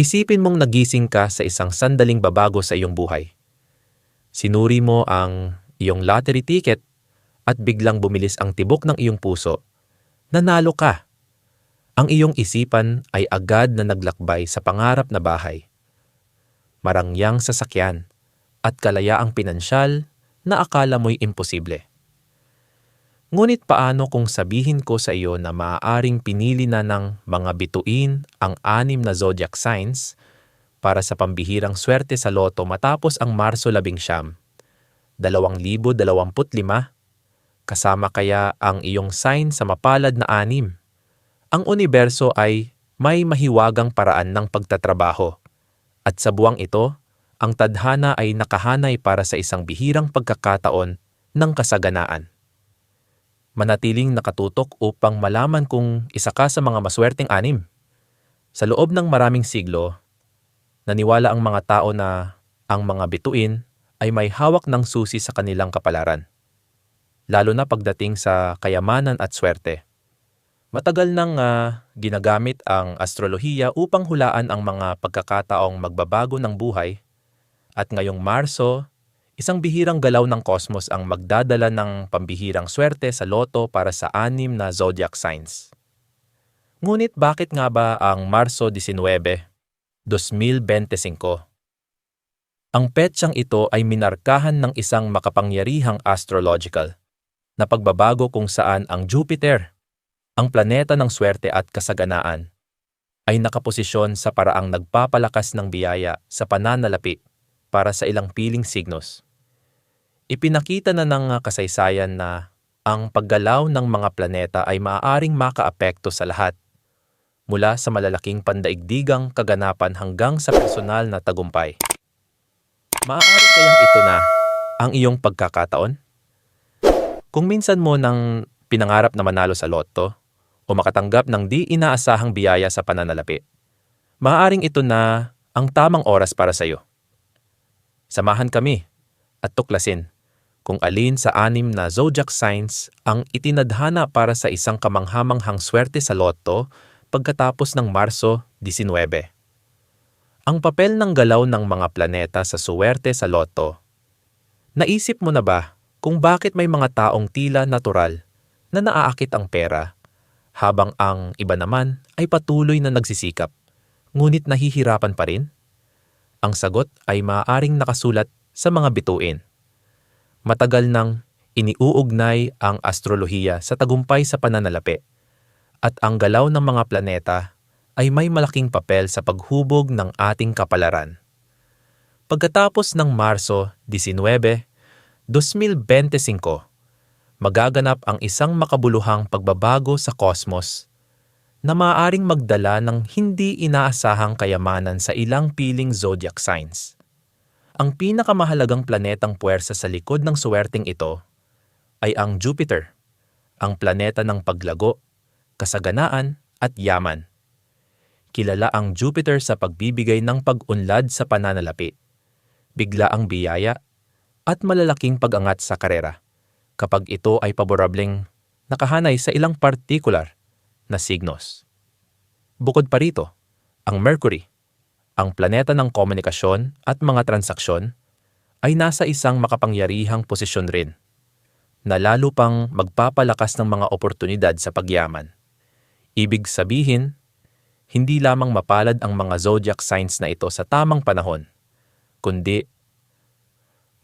Isipin mong nagising ka sa isang sandaling babago sa iyong buhay. Sinuri mo ang iyong lottery ticket at biglang bumilis ang tibok ng iyong puso. Nanalo ka. Ang iyong isipan ay agad na naglakbay sa pangarap na bahay. Marangyang sasakyan at kalayaang pinansyal na akala mo'y imposible. Ngunit paano kung sabihin ko sa iyo na maaaring pinili na ng mga bituin ang anim na zodiac signs para sa pambihirang swerte sa loto matapos ang Marso 11, 2025, kasama kaya ang iyong sign sa mapalad na anim. Ang universo ay may mahiwagang paraan ng pagtatrabaho. At sa buwang ito, ang tadhana ay nakahanay para sa isang bihirang pagkakataon ng kasaganaan manatiling nakatutok upang malaman kung isa ka sa mga maswerteng anim. Sa loob ng maraming siglo, naniwala ang mga tao na ang mga bituin ay may hawak ng susi sa kanilang kapalaran, lalo na pagdating sa kayamanan at swerte. Matagal nang uh, ginagamit ang astrolohiya upang hulaan ang mga pagkakataong magbabago ng buhay at ngayong Marso Isang bihirang galaw ng kosmos ang magdadala ng pambihirang swerte sa loto para sa anim na zodiac signs. Ngunit bakit nga ba ang Marso 19, 2025? Ang petsang ito ay minarkahan ng isang makapangyarihang astrological na pagbabago kung saan ang Jupiter, ang planeta ng swerte at kasaganaan, ay nakaposisyon sa paraang nagpapalakas ng biyaya sa pananalapi para sa ilang piling signos. Ipinakita na ng ah, kasaysayan na ang paggalaw ng mga planeta ay maaaring makaapekto sa lahat, mula sa malalaking pandaigdigang kaganapan hanggang sa personal na tagumpay. Maaari kayang ito na ang iyong pagkakataon? Kung minsan mo nang pinangarap na manalo sa loto o makatanggap ng di inaasahang biyaya sa pananalapi, maaaring ito na ang tamang oras para sa iyo. Samahan kami at tuklasin kung alin sa anim na zodiac signs ang itinadhana para sa isang kamanghamanghang swerte sa loto pagkatapos ng Marso 19. Ang papel ng galaw ng mga planeta sa suwerte sa loto. Naisip mo na ba kung bakit may mga taong tila natural na naaakit ang pera habang ang iba naman ay patuloy na nagsisikap ngunit nahihirapan pa rin? Ang sagot ay maaaring nakasulat sa mga bituin matagal nang iniuugnay ang astrolohiya sa tagumpay sa pananalapi at ang galaw ng mga planeta ay may malaking papel sa paghubog ng ating kapalaran. Pagkatapos ng Marso 19, 2025, magaganap ang isang makabuluhang pagbabago sa kosmos na maaaring magdala ng hindi inaasahang kayamanan sa ilang piling zodiac signs. Ang pinakamahalagang planetang puwersa sa likod ng suwerteng ito ay ang Jupiter, ang planeta ng paglago, kasaganaan at yaman. Kilala ang Jupiter sa pagbibigay ng pag-unlad sa pananalapi, bigla ang biyaya, at malalaking pag-angat sa karera kapag ito ay paborableng nakahanay sa ilang partikular na signos. Bukod pa rito, ang Mercury, ang planeta ng komunikasyon at mga transaksyon ay nasa isang makapangyarihang posisyon rin na lalo pang magpapalakas ng mga oportunidad sa pagyaman. Ibig sabihin, hindi lamang mapalad ang mga zodiac signs na ito sa tamang panahon, kundi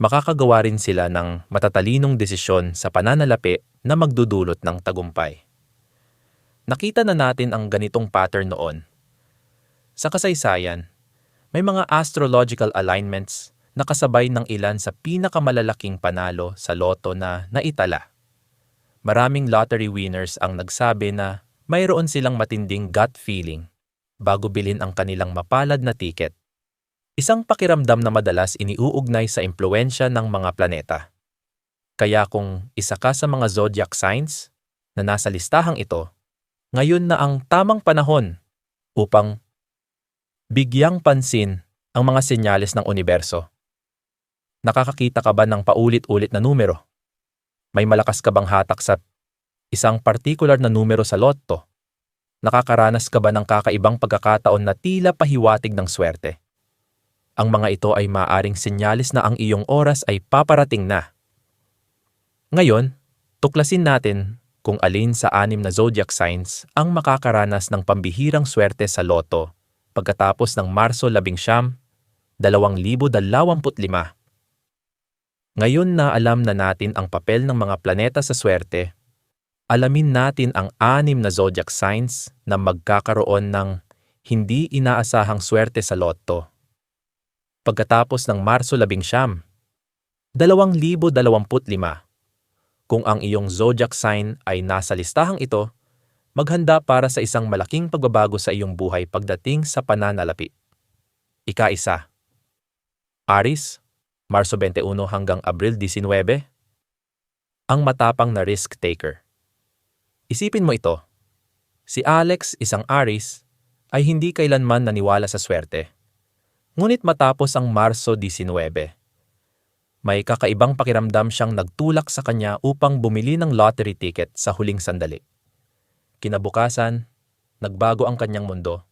makakagawa rin sila ng matatalinong desisyon sa pananalapi na magdudulot ng tagumpay. Nakita na natin ang ganitong pattern noon. Sa kasaysayan, may mga astrological alignments na kasabay ng ilan sa pinakamalalaking panalo sa loto na naitala. Maraming lottery winners ang nagsabi na mayroon silang matinding gut feeling bago bilhin ang kanilang mapalad na tiket. Isang pakiramdam na madalas iniuugnay sa impluensya ng mga planeta. Kaya kung isa ka sa mga zodiac signs na nasa listahang ito, ngayon na ang tamang panahon upang Bigyang pansin ang mga senyales ng universo. Nakakakita ka ba ng paulit-ulit na numero? May malakas ka bang hatak sa isang partikular na numero sa lotto? Nakakaranas ka ba ng kakaibang pagkakataon na tila pahiwatig ng swerte? Ang mga ito ay maaring sinyalis na ang iyong oras ay paparating na. Ngayon, tuklasin natin kung alin sa anim na zodiac signs ang makakaranas ng pambihirang swerte sa loto pagkatapos ng Marso 11, 2025. Ngayon na alam na natin ang papel ng mga planeta sa swerte, alamin natin ang anim na zodiac signs na magkakaroon ng hindi inaasahang swerte sa loto. Pagkatapos ng Marso 11, 2025, kung ang iyong zodiac sign ay nasa listahang ito, maghanda para sa isang malaking pagbabago sa iyong buhay pagdating sa pananalapi. Ika-isa. Aris, Marso 21 hanggang Abril 19. Ang matapang na risk taker. Isipin mo ito. Si Alex, isang Aris, ay hindi kailanman naniwala sa swerte. Ngunit matapos ang Marso 19, may kakaibang pakiramdam siyang nagtulak sa kanya upang bumili ng lottery ticket sa huling sandali. Kinabukasan, nagbago ang kanyang mundo.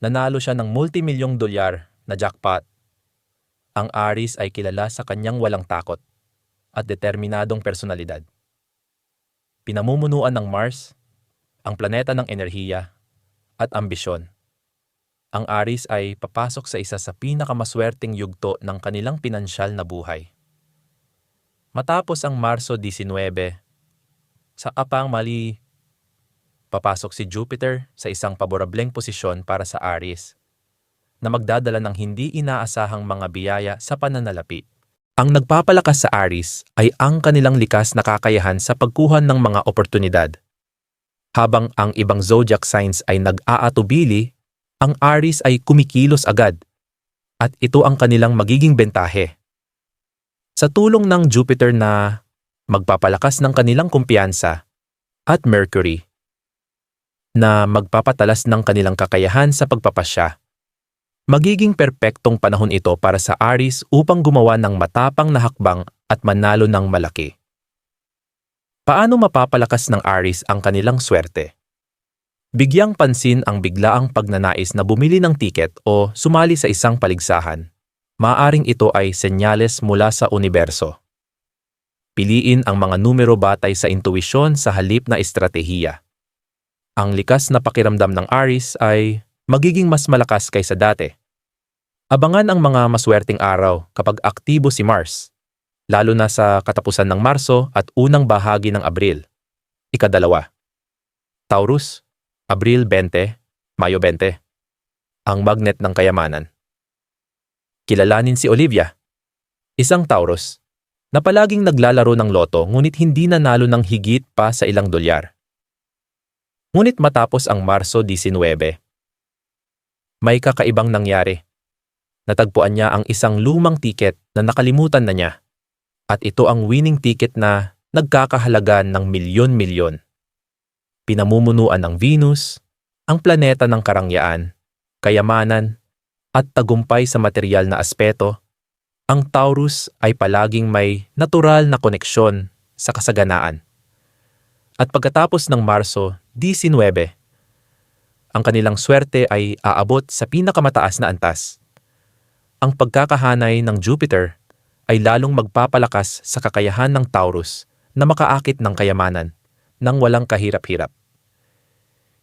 Nanalo siya ng multimilyong dolyar na jackpot. Ang Aris ay kilala sa kanyang walang takot at determinadong personalidad pinamumunuan ng Mars, ang planeta ng enerhiya, at ambisyon. Ang Aris ay papasok sa isa sa pinakamaswerteng yugto ng kanilang pinansyal na buhay. Matapos ang Marso 19, sa apang mali, papasok si Jupiter sa isang paborableng posisyon para sa Aris na magdadala ng hindi inaasahang mga biyaya sa pananalapi. Ang nagpapalakas sa Aris ay ang kanilang likas na kakayahan sa pagkuha ng mga oportunidad. Habang ang ibang zodiac signs ay nag-aatubili, ang Aris ay kumikilos agad. At ito ang kanilang magiging bentahe. Sa tulong ng Jupiter na magpapalakas ng kanilang kumpiyansa at Mercury na magpapatalas ng kanilang kakayahan sa pagpapasya Magiging perpektong panahon ito para sa Aris upang gumawa ng matapang na hakbang at manalo ng malaki. Paano mapapalakas ng Aris ang kanilang swerte? Bigyang pansin ang biglaang pagnanais na bumili ng tiket o sumali sa isang paligsahan. Maaring ito ay senyales mula sa universo. Piliin ang mga numero batay sa intuisyon sa halip na estratehiya. Ang likas na pakiramdam ng Aris ay magiging mas malakas kaysa dati. Abangan ang mga maswerteng araw kapag aktibo si Mars, lalo na sa katapusan ng Marso at unang bahagi ng Abril. Ikadalawa. Taurus, Abril 20, Mayo 20. Ang magnet ng kayamanan. Kilalanin si Olivia, isang Taurus, na palaging naglalaro ng loto ngunit hindi nanalo ng higit pa sa ilang dolyar. Ngunit matapos ang Marso 19, may kakaibang nangyari natagpuan niya ang isang lumang tiket na nakalimutan na niya. At ito ang winning ticket na nagkakahalaga ng milyon-milyon. Pinamumunuan ng Venus, ang planeta ng karangyaan, kayamanan, at tagumpay sa material na aspeto, ang Taurus ay palaging may natural na koneksyon sa kasaganaan. At pagkatapos ng Marso 19, ang kanilang swerte ay aabot sa pinakamataas na antas ang pagkakahanay ng Jupiter ay lalong magpapalakas sa kakayahan ng Taurus na makaakit ng kayamanan nang walang kahirap-hirap.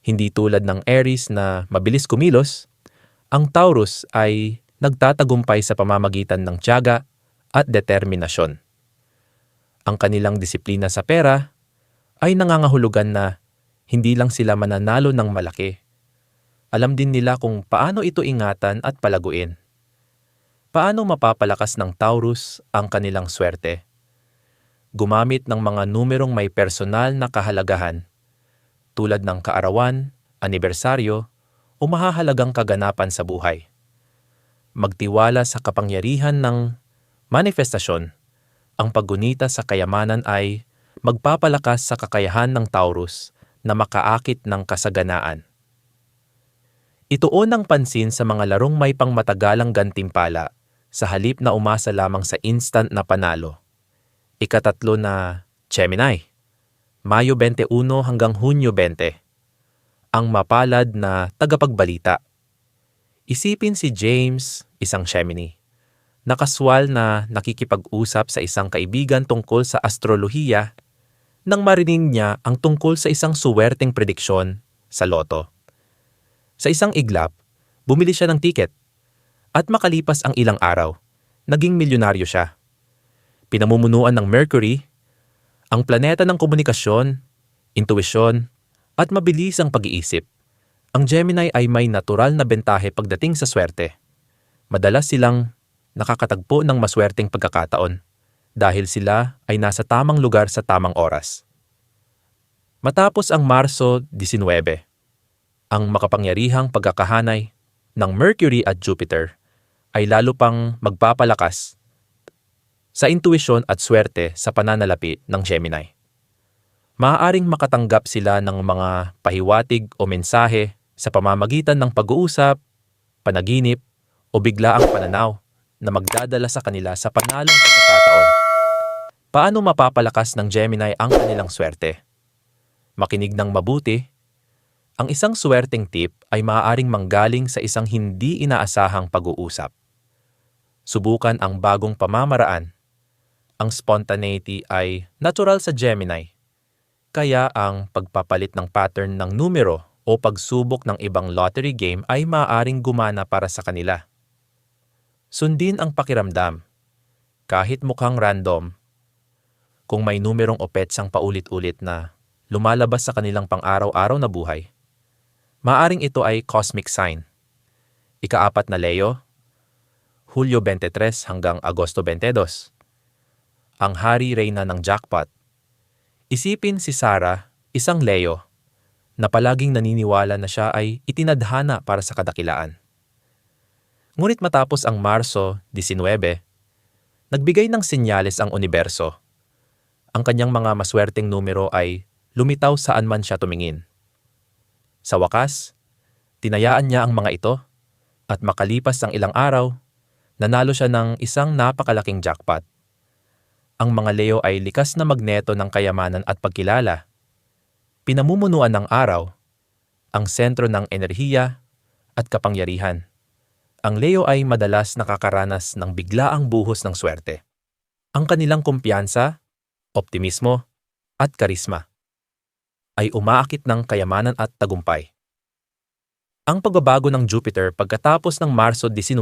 Hindi tulad ng Aries na mabilis kumilos, ang Taurus ay nagtatagumpay sa pamamagitan ng tiyaga at determinasyon. Ang kanilang disiplina sa pera ay nangangahulugan na hindi lang sila mananalo ng malaki. Alam din nila kung paano ito ingatan at palaguin. Paano mapapalakas ng Taurus ang kanilang swerte? Gumamit ng mga numerong may personal na kahalagahan tulad ng kaarawan, anibersaryo, o mahahalagang kaganapan sa buhay. Magtiwala sa kapangyarihan ng manifestasyon. Ang paggunita sa kayamanan ay magpapalakas sa kakayahan ng Taurus na makaakit ng kasaganaan. Ituon ang pansin sa mga larong may pangmatagalang gantimpala sa halip na umasa lamang sa instant na panalo. Ikatatlo na Gemini, Mayo 21 hanggang Hunyo 20. ang mapalad na tagapagbalita. Isipin si James, isang Gemini, nakaswal na nakikipag-usap sa isang kaibigan tungkol sa astrolohiya nang marinig niya ang tungkol sa isang suwerteng prediksyon sa loto. Sa isang iglap, bumili siya ng tiket at makalipas ang ilang araw, naging milyonaryo siya. Pinamumunuan ng Mercury, ang planeta ng komunikasyon, intuisyon, at mabilis ang pag-iisip. Ang Gemini ay may natural na bentahe pagdating sa swerte. Madalas silang nakakatagpo ng maswerteng pagkakataon dahil sila ay nasa tamang lugar sa tamang oras. Matapos ang Marso 19, ang makapangyarihang pagkakahanay ng Mercury at Jupiter ay lalo pang magpapalakas sa intuisyon at swerte sa pananalapi ng Gemini maaaring makatanggap sila ng mga pahiwatig o mensahe sa pamamagitan ng pag-uusap, panaginip, o biglaang pananaw na magdadala sa kanila sa panalong pagkakataon. Paano mapapalakas ng Gemini ang kanilang swerte? Makinig ng mabuti. Ang isang swerteng tip ay maaaring manggaling sa isang hindi inaasahang pag-uusap. Subukan ang bagong pamamaraan. Ang spontaneity ay natural sa Gemini kaya ang pagpapalit ng pattern ng numero o pagsubok ng ibang lottery game ay maaaring gumana para sa kanila. Sundin ang pakiramdam. Kahit mukhang random, kung may numerong o petsang paulit-ulit na lumalabas sa kanilang pang-araw-araw na buhay, maaring ito ay cosmic sign. Ikaapat na Leo, Hulyo 23 hanggang Agosto 22. Ang hari-reyna ng jackpot, Isipin si Sarah, isang Leo, na palaging naniniwala na siya ay itinadhana para sa kadakilaan. Ngunit matapos ang Marso 19, nagbigay ng senyales ang universo. Ang kanyang mga maswerteng numero ay lumitaw saan man siya tumingin. Sa wakas, tinayaan niya ang mga ito at makalipas ang ilang araw, nanalo siya ng isang napakalaking jackpot ang mga Leo ay likas na magneto ng kayamanan at pagkilala. Pinamumunuan ng araw, ang sentro ng enerhiya at kapangyarihan. Ang Leo ay madalas nakakaranas ng biglaang buhos ng swerte. Ang kanilang kumpiyansa, optimismo, at karisma ay umaakit ng kayamanan at tagumpay. Ang pagbabago ng Jupiter pagkatapos ng Marso 19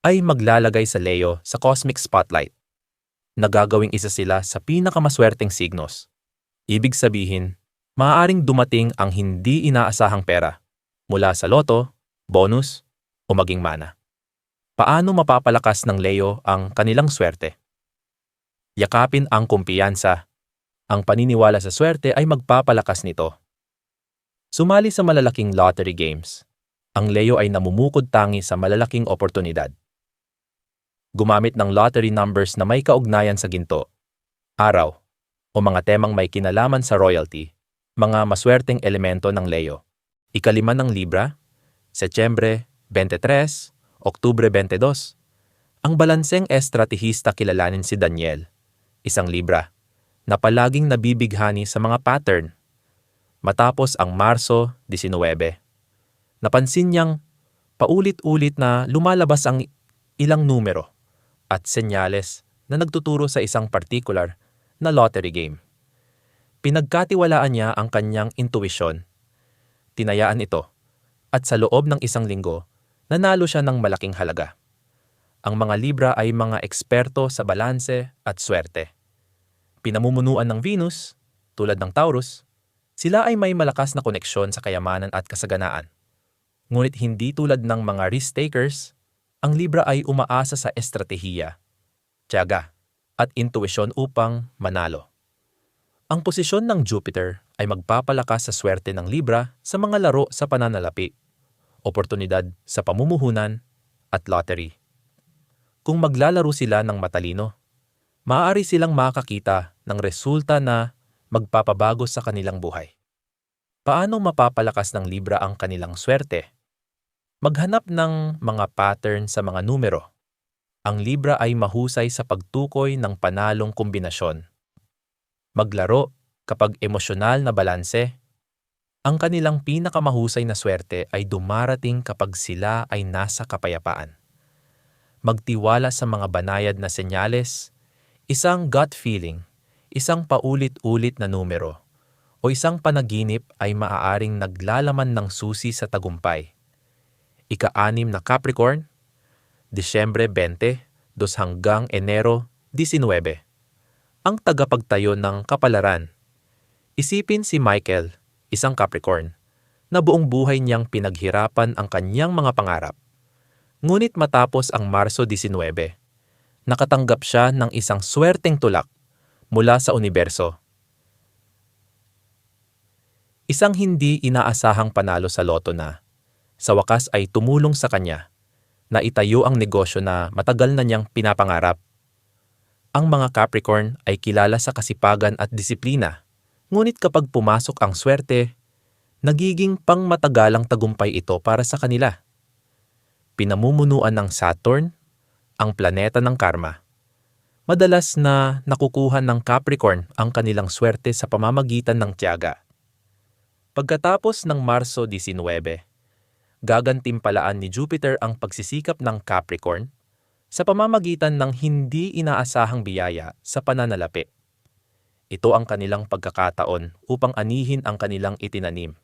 ay maglalagay sa Leo sa cosmic spotlight nagagawing isa sila sa pinakamaswerteng signos. Ibig sabihin, maaaring dumating ang hindi inaasahang pera mula sa loto, bonus, o maging mana. Paano mapapalakas ng Leo ang kanilang swerte? Yakapin ang kumpiyansa. Ang paniniwala sa swerte ay magpapalakas nito. Sumali sa malalaking lottery games. Ang Leo ay namumukod tangi sa malalaking oportunidad gumamit ng lottery numbers na may kaugnayan sa ginto, araw, o mga temang may kinalaman sa royalty, mga maswerteng elemento ng Leo. Ikalima ng Libra, Setyembre 23, Oktubre 22. Ang balanseng estratehista kilalanin si Daniel, isang Libra, na palaging nabibighani sa mga pattern. Matapos ang Marso 19, napansin niyang paulit-ulit na lumalabas ang ilang numero at senyales na nagtuturo sa isang particular na lottery game. Pinagkatiwalaan niya ang kanyang intuisyon. Tinayaan ito at sa loob ng isang linggo, nanalo siya ng malaking halaga. Ang mga Libra ay mga eksperto sa balanse at swerte. Pinamumunuan ng Venus, tulad ng Taurus, sila ay may malakas na koneksyon sa kayamanan at kasaganaan. Ngunit hindi tulad ng mga risk-takers ang Libra ay umaasa sa estratehiya, tiyaga, at intuisyon upang manalo. Ang posisyon ng Jupiter ay magpapalakas sa swerte ng Libra sa mga laro sa pananalapi, oportunidad sa pamumuhunan, at lottery. Kung maglalaro sila ng matalino, maaari silang makakita ng resulta na magpapabago sa kanilang buhay. Paano mapapalakas ng Libra ang kanilang swerte? Maghanap ng mga pattern sa mga numero. Ang Libra ay mahusay sa pagtukoy ng panalong kombinasyon. Maglaro kapag emosyonal na balanse, Ang kanilang pinakamahusay na swerte ay dumarating kapag sila ay nasa kapayapaan. Magtiwala sa mga banayad na senyales, isang gut feeling, isang paulit-ulit na numero, o isang panaginip ay maaaring naglalaman ng susi sa tagumpay. Ika-anim na Capricorn, Disyembre 20, dos hanggang Enero 19. Ang tagapagtayo ng kapalaran. Isipin si Michael, isang Capricorn, na buong buhay niyang pinaghirapan ang kanyang mga pangarap. Ngunit matapos ang Marso 19, nakatanggap siya ng isang swerteng tulak mula sa universo. Isang hindi inaasahang panalo sa loto na, sa wakas ay tumulong sa kanya, na itayo ang negosyo na matagal na niyang pinapangarap. Ang mga Capricorn ay kilala sa kasipagan at disiplina Ngunit kapag pumasok ang swerte, nagiging pangmatagalang tagumpay ito para sa kanila. Pinamumunuan ng Saturn, ang planeta ng karma. Madalas na nakukuha ng Capricorn ang kanilang swerte sa pamamagitan ng tiyaga. Pagkatapos ng Marso 19, gagantimpalaan ni Jupiter ang pagsisikap ng Capricorn sa pamamagitan ng hindi inaasahang biyaya sa pananalapi. Ito ang kanilang pagkakataon upang anihin ang kanilang itinanim.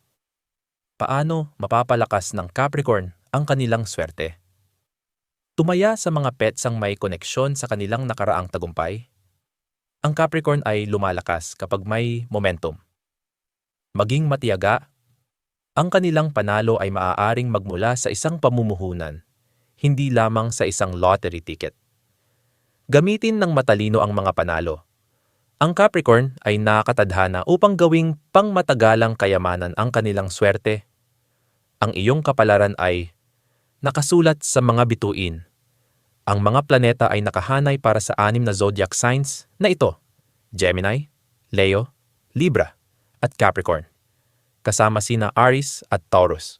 Paano mapapalakas ng Capricorn ang kanilang swerte? Tumaya sa mga pets ang may koneksyon sa kanilang nakaraang tagumpay. Ang Capricorn ay lumalakas kapag may momentum. Maging matiyaga, ang kanilang panalo ay maaaring magmula sa isang pamumuhunan, hindi lamang sa isang lottery ticket. Gamitin ng matalino ang mga panalo ang Capricorn ay nakatadhana upang gawing pangmatagalang kayamanan ang kanilang swerte. Ang iyong kapalaran ay nakasulat sa mga bituin. Ang mga planeta ay nakahanay para sa anim na zodiac signs na ito, Gemini, Leo, Libra, at Capricorn, kasama sina Aries at Taurus.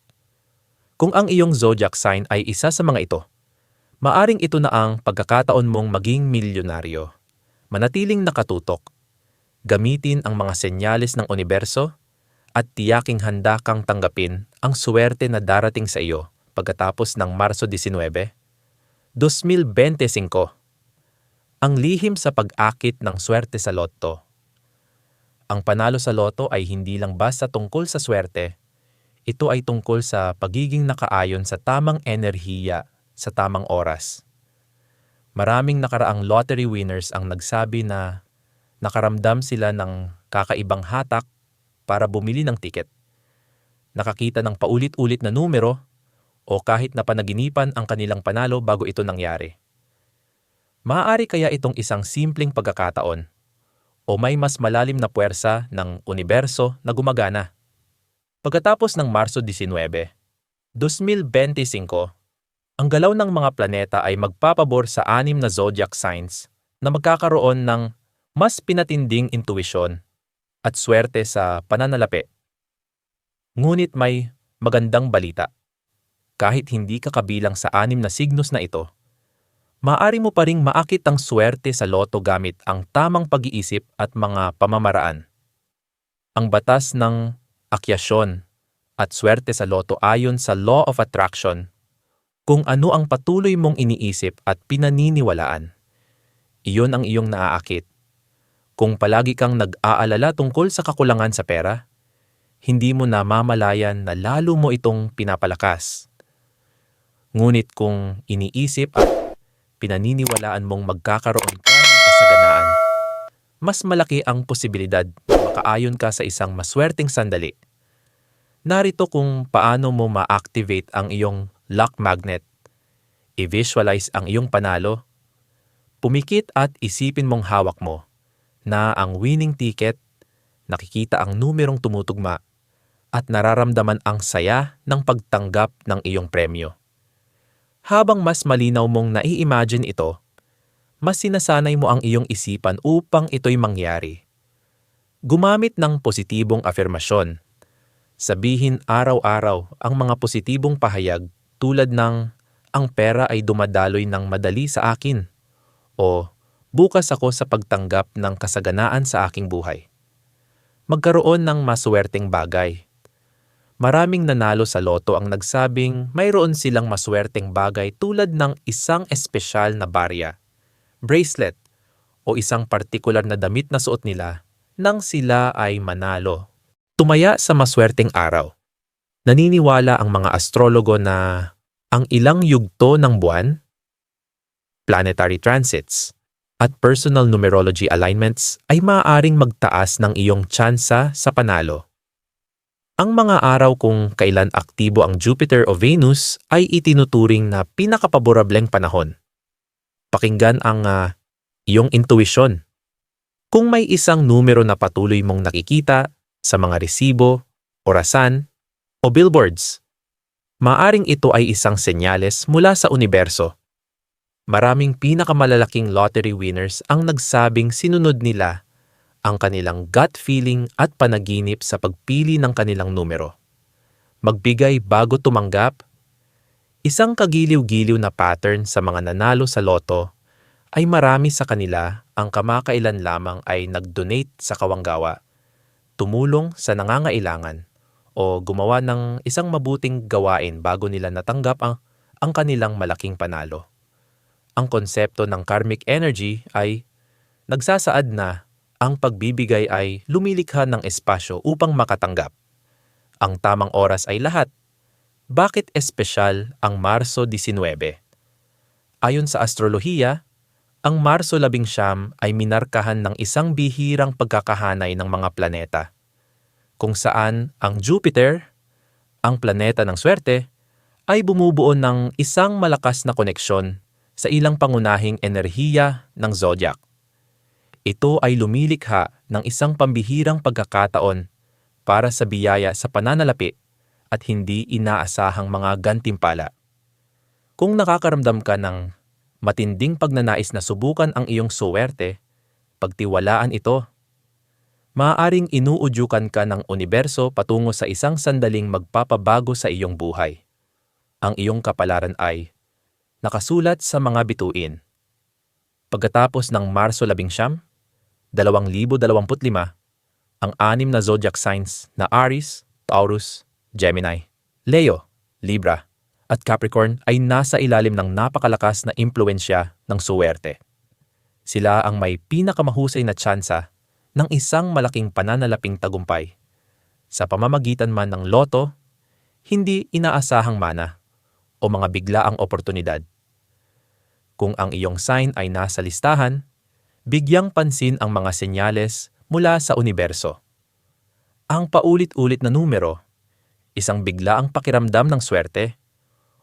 Kung ang iyong zodiac sign ay isa sa mga ito, maaring ito na ang pagkakataon mong maging milyonaryo manatiling nakatutok, gamitin ang mga senyales ng universo, at tiyaking handa kang tanggapin ang swerte na darating sa iyo pagkatapos ng Marso 19, 2025. Ang lihim sa pag-akit ng swerte sa loto. Ang panalo sa loto ay hindi lang basta tungkol sa swerte, ito ay tungkol sa pagiging nakaayon sa tamang enerhiya sa tamang oras. Maraming nakaraang lottery winners ang nagsabi na nakaramdam sila ng kakaibang hatak para bumili ng tiket. Nakakita ng paulit-ulit na numero o kahit na panaginipan ang kanilang panalo bago ito nangyari. Maaari kaya itong isang simpleng pagkakataon o may mas malalim na puwersa ng universo na gumagana. Pagkatapos ng Marso 19, 2025, ang galaw ng mga planeta ay magpapabor sa anim na zodiac signs na magkakaroon ng mas pinatinding intuisyon at swerte sa pananalapi. Ngunit may magandang balita. Kahit hindi ka kabilang sa anim na signos na ito, maaari mo pa ring maakit ang swerte sa loto gamit ang tamang pag-iisip at mga pamamaraan. Ang batas ng akyasyon at swerte sa loto ayon sa Law of Attraction kung ano ang patuloy mong iniisip at pinaniniwalaan. Iyon ang iyong naaakit. Kung palagi kang nag-aalala tungkol sa kakulangan sa pera, hindi mo namamalayan na lalo mo itong pinapalakas. Ngunit kung iniisip at pinaniniwalaan mong magkakaroon ka ng kasaganaan, mas malaki ang posibilidad na makaayon ka sa isang maswerteng sandali. Narito kung paano mo ma-activate ang iyong lock magnet. I-visualize ang iyong panalo. Pumikit at isipin mong hawak mo na ang winning ticket, nakikita ang numerong tumutugma at nararamdaman ang saya ng pagtanggap ng iyong premyo. Habang mas malinaw mong nai-imagine ito, mas sinasanay mo ang iyong isipan upang ito'y mangyari. Gumamit ng positibong afirmasyon. Sabihin araw-araw ang mga positibong pahayag tulad ng ang pera ay dumadaloy ng madali sa akin o bukas ako sa pagtanggap ng kasaganaan sa aking buhay. Magkaroon ng maswerteng bagay. Maraming nanalo sa loto ang nagsabing mayroon silang maswerteng bagay tulad ng isang espesyal na barya, bracelet, o isang partikular na damit na suot nila nang sila ay manalo. Tumaya sa maswerteng araw. Naniniwala ang mga astrologo na ang ilang yugto ng buwan, planetary transits, at personal numerology alignments ay maaaring magtaas ng iyong tsansa sa panalo. Ang mga araw kung kailan aktibo ang Jupiter o Venus ay itinuturing na pinakapaborableng panahon. Pakinggan ang ah, iyong intuition. Kung may isang numero na patuloy mong nakikita sa mga resibo, orasan, o billboards, maaring ito ay isang senyales mula sa universo. Maraming pinakamalalaking lottery winners ang nagsabing sinunod nila ang kanilang gut feeling at panaginip sa pagpili ng kanilang numero. Magbigay bago tumanggap, isang kagiliw-giliw na pattern sa mga nanalo sa loto ay marami sa kanila ang kamakailan lamang ay nag-donate sa kawanggawa, tumulong sa nangangailangan, o gumawa ng isang mabuting gawain bago nila natanggap ang, ang kanilang malaking panalo. Ang konsepto ng karmic energy ay nagsasaad na ang pagbibigay ay lumilikha ng espasyo upang makatanggap. Ang tamang oras ay lahat. Bakit espesyal ang Marso 19? Ayon sa astrolohiya, ang Marso 11 ay minarkahan ng isang bihirang pagkakahanay ng mga planeta, kung saan ang Jupiter, ang planeta ng swerte, ay bumubuo ng isang malakas na koneksyon sa ilang pangunahing enerhiya ng zodiac. Ito ay lumilikha ng isang pambihirang pagkakataon para sa biyaya sa pananalapi at hindi inaasahang mga gantimpala. Kung nakakaramdam ka ng matinding pagnanais na subukan ang iyong suwerte, pagtiwalaan ito. Maaaring inuudyukan ka ng universo patungo sa isang sandaling magpapabago sa iyong buhay. Ang iyong kapalaran ay nakasulat sa mga bituin. Pagkatapos ng Marso 11, 2025, ang anim na zodiac signs na Aries, Taurus, Gemini, Leo, Libra, at Capricorn ay nasa ilalim ng napakalakas na impluensya ng suwerte. Sila ang may pinakamahusay na tsansa ng isang malaking pananalaping tagumpay. Sa pamamagitan man ng loto, hindi inaasahang mana o mga biglaang oportunidad. Kung ang iyong sign ay nasa listahan, bigyang pansin ang mga senyales mula sa universo. Ang paulit-ulit na numero, isang biglaang pakiramdam ng swerte,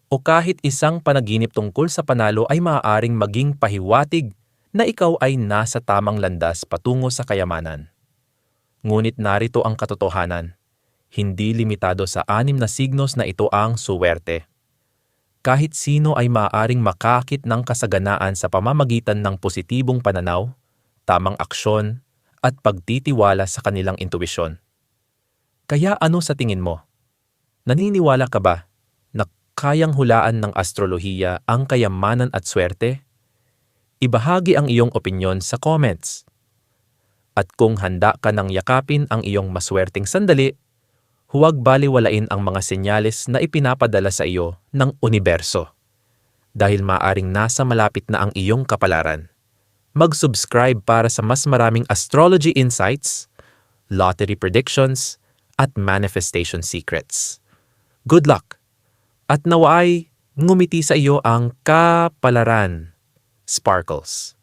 o kahit isang panaginip tungkol sa panalo ay maaaring maging pahiwatig na ikaw ay nasa tamang landas patungo sa kayamanan. Ngunit narito ang katotohanan, hindi limitado sa anim na signos na ito ang suwerte. Kahit sino ay maaaring makakit ng kasaganaan sa pamamagitan ng positibong pananaw, tamang aksyon, at pagtitiwala sa kanilang intuwisyon. Kaya ano sa tingin mo? Naniniwala ka ba na kayang hulaan ng astrolohiya ang kayamanan at swerte? Ibahagi ang iyong opinyon sa comments. At kung handa ka ng yakapin ang iyong maswerteng sandali, huwag baliwalain ang mga senyales na ipinapadala sa iyo ng universo. Dahil maaring nasa malapit na ang iyong kapalaran. Mag-subscribe para sa mas maraming astrology insights, lottery predictions, at manifestation secrets. Good luck! At nawaay ngumiti sa iyo ang kapalaran. Sparkles.